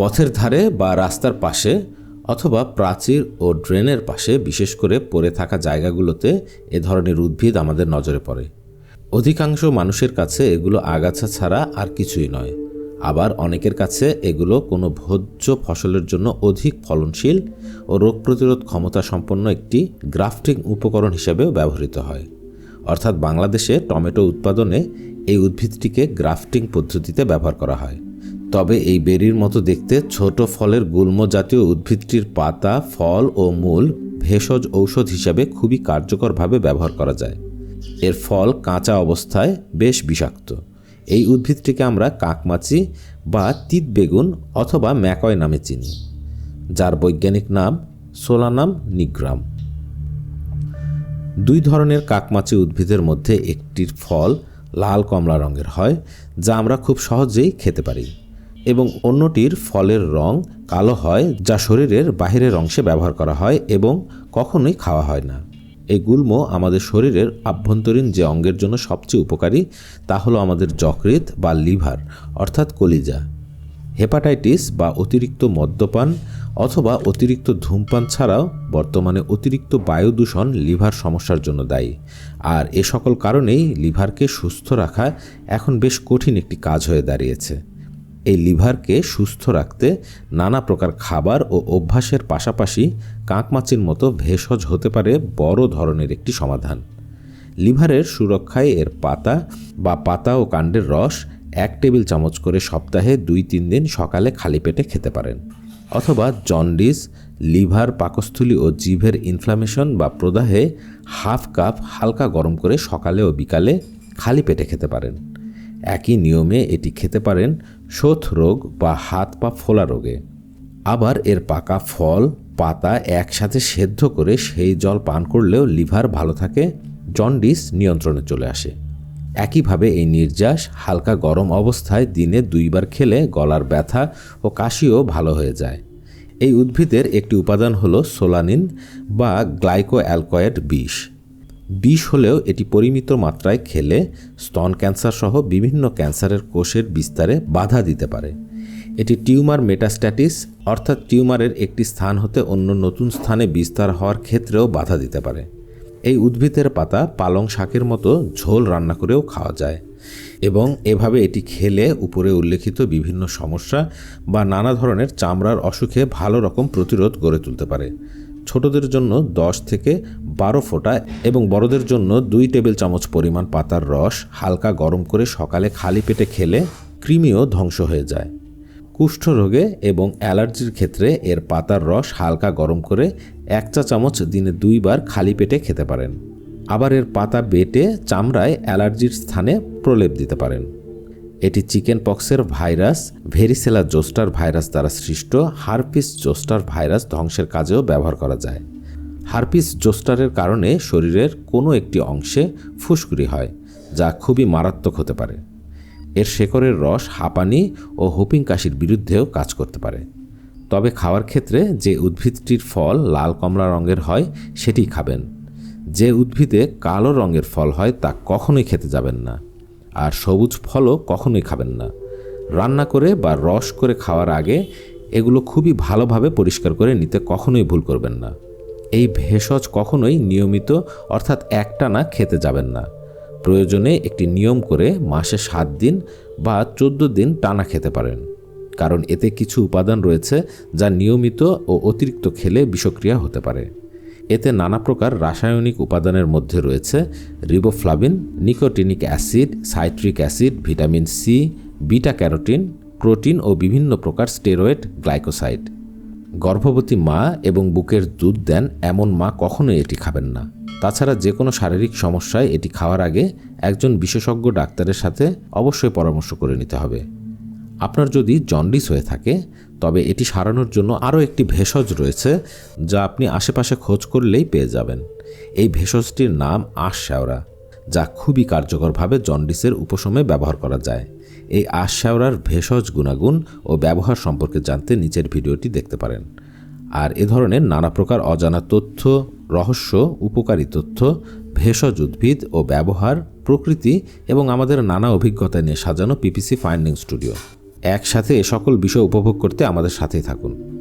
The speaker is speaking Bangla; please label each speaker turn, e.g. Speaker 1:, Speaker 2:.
Speaker 1: পথের ধারে বা রাস্তার পাশে অথবা প্রাচীর ও ড্রেনের পাশে বিশেষ করে পড়ে থাকা জায়গাগুলোতে এ ধরনের উদ্ভিদ আমাদের নজরে পড়ে। অধিকাংশ মানুষের কাছে এগুলো আগাছা ছাড়া আর কিছুই নয়। আবার অনেকের কাছে এগুলো কোনো ভোজ্য ফসলের জন্য অধিক ফলনশীল ও রোগ প্রতিরোধ ক্ষমতা সম্পন্ন একটি গ্রাফটিং উপকরণ হিসেবেও ব্যবহৃত হয়। অর্থাৎ বাংলাদেশে টমেটো উৎপাদনে এই উদ্ভিদটিকে গ্রাফটিং পদ্ধতিতে ব্যবহার করা হয়। তবে এই বেরির মতো দেখতে ছোট ফলের গুল্ম জাতীয় উদ্ভিদটির পাতা, ফল ও মূল ভেষজ ঔষধ হিসাবে খুবই কার্যকরভাবে ব্যবহার করা যায়। এর ফল কাঁচা অবস্থায় বেশ বিষাক্ত। এই উদ্ভিদটিকে আমরা কাকমাছি বা তিত বেগুন অথবা ম্যাকয় নামে চিনি, যার বৈজ্ঞানিক নাম সোলানাম নিগ্রাম। দুই ধরনের কাকমাছি উদ্ভিদের মধ্যে একটির ফল লাল কমলা রঙের হয়, যা আমরা খুব সহজেই খেতে পারি। এবং অন্যটির ফলের রং কালো হয়, যা শরীরের বাহিরের অংশে ব্যবহার করা হয় এবং কখনোই খাওয়া হয় না। এই গুল্ম আমাদের শরীরের আভ্যন্তরীণ যে অঙ্গের জন্য সবচেয়ে উপকারী, তা হলো আমাদের যকৃৎ বা লিভার, অর্থাৎ কলিজা। হেপাটাইটিস বা অতিরিক্ত মদ্যপান অথবা অতিরিক্ত ধূমপান ছাড়াও বর্তমানে অতিরিক্ত বায়ু দূষণ লিভার সমস্যার জন্য দায়ী। আর এ সকল কারণেই লিভারকে সুস্থ রাখা এখন বেশ কঠিন একটি কাজ হয়ে দাঁড়িয়েছে। এই লিভারকে সুস্থ রাখতে নানা প্রকার খাবার ও অভ্যাসের পাশাপাশি কাঁকমাচির মতো ভেষজ হতে পারে বড় ধরনের একটি সমাধান। লিভারের সুরক্ষায় এর পাতা বা পাতা ও কাণ্ডের রস এক টেবিল চামচ করে সপ্তাহে দুই তিন দিন সকালে খালি পেটে খেতে পারেন। অথবা জন্ডিস, লিভার, পাকস্থলী ও জিভের ইনফ্লামেশন বা প্রদাহে হাফ কাপ হালকা গরম করে সকালে ও বিকালে খালি পেটে খেতে পারেন। একই নিয়মে এটি খেতে পারেন শোথ রোগ বা হাত পা ফোলা রোগে। আবার এর পাকা ফল, পাতা একসাথে সেদ্ধ করে সেই জল পান করলেও লিভার ভালো থাকে, জন্ডিস নিয়ন্ত্রণে চলে আসে। একইভাবে এই নির্যাস হালকা গরম অবস্থায় দিনে দুইবার খেলে গলার ব্যথা ও কাশিও ভালো হয়ে যায়। এই উদ্ভিদের একটি উপাদান হল সোলানিন বা গ্লাইকো অ্যালকয়েড বিষ। বিষ হলেও এটি পরিমিত মাত্রায় খেলে স্তন ক্যান্সার সহ বিভিন্ন ক্যান্সারের কোষের বিস্তারে বাধা দিতে পারে। এটি টিউমার মেটাস্ট্যাটিস, অর্থাৎ টিউমারের একটি স্থান হতে অন্য নতুন স্থানে বিস্তার হওয়ার ক্ষেত্রেও বাধা দিতে পারে। এই উদ্ভিদের পাতা পালং শাকের মতো ঝোল রান্না করেও খাওয়া যায় এবং এভাবে এটি খেলে উপরে উল্লেখিত বিভিন্ন সমস্যা বা নানা ধরনের চামড়ার অসুখে ভালো রকম প্রতিরোধ গড়ে তুলতে পারে। ছোটদের জন্য দশ থেকে বারো ফোঁটা এবং বড়দের জন্য দুই টেবিল চামচ পরিমাণ পাতার রস হালকা গরম করে সকালে খালি পেটে খেলে কৃমিও ধ্বংস হয়ে যায়। কুষ্ঠরোগে এবং অ্যালার্জির ক্ষেত্রে এর পাতার রস হালকা গরম করে এক চা চামচ দিনে দুইবার খালি পেটে খেতে পারেন। আবার এর পাতা বেটে চামড়ায় অ্যালার্জির স্থানে প্রলেপ দিতে পারেন। এটি চিকেন পক্সের ভাইরাস, ভেরিসেলা জোস্টার ভাইরাস দ্বারা সৃষ্ট, হারপিস জোস্টার ভাইরাস ধ্বংসের কাজেও ব্যবহার করা যায়। হারপিস জোস্টারের কারণে শরীরের কোনো একটি অংশে ফুসকুড়ি হয়, যা খুবই মারাত্মক হতে পারে। এর শেকড়ের রস হাঁপানি ও হুপিং কাশির বিরুদ্ধেও কাজ করতে পারে। তবে খাওয়ার ক্ষেত্রে যে উদ্ভিদটির ফল লাল কমলা রঙের হয় সেটি খাবেন। যে উদ্ভিদে কালো রঙের ফল হয়, তা কখনোই খেতে যাবেন না। আর সবুজ ফলও কখনোই খাবেন না। রান্না করে বা রস করে খাওয়ার আগে এগুলো খুবই ভালোভাবে পরিষ্কার করে নিতে কখনোই ভুল করবেন না। এই ভেষজ কখনোই নিয়মিত, অর্থাৎ একটানা খেতে যাবেন না। প্রয়োজনে একটি নিয়ম করে মাসে সাত দিন বা চোদ্দ দিন টানা খেতে পারেন। কারণ এতে কিছু উপাদান রয়েছে যা নিয়মিত ও অতিরিক্ত খেলে বিষক্রিয়া হতে পারে। এতে নানা প্রকার রাসায়নিক উপাদানের মধ্যে রয়েছে riboflavin nicotinic acid citric acid vitamin C beta carotene protein ও বিভিন্ন প্রকার স্টেরয়েড গ্লাইকোসাইড গর্ভবতী মা এবং বুকের দুধ দেন এমন মা কখনোই এটি খাবেন না। তাছাড়া যে কোনো শারীরিক সমস্যায় এটি খাওয়ার আগে একজন বিশেষজ্ঞ ডাক্তারের সাথে অবশ্যই পরামর্শ করে নিতে হবে। আপনার যদি জন্ডিস হয়ে থাকে তবে এটি সারানোর জন্য আরও একটি ভেষজ রয়েছে যা আপনি আশেপাশে খোঁজ করলেই পেয়ে যাবেন। এই ভেষজটির নাম আশ শ্যাওরা যা খুবই কার্যকরভাবে জন্ডিসের উপশমে ব্যবহার করা যায়। এই আশ শ্যাওরার ভেষজ গুণাগুণ ও ব্যবহার সম্পর্কে জানতে নিচের ভিডিওটি দেখতে পারেন। আর এ ধরনের নানা প্রকার অজানা তথ্য, রহস্য, উপকারী তথ্য, ভেষজ উদ্ভিদ ও ব্যবহার, প্রকৃতি এবং আমাদের নানা অভিজ্ঞতা নিয়ে সাজানো পিপিসি ফাইন্ডিং স্টুডিও। একসাথে সকল বিষয় উপভোগ করতে আমাদের সাথেই থাকুন।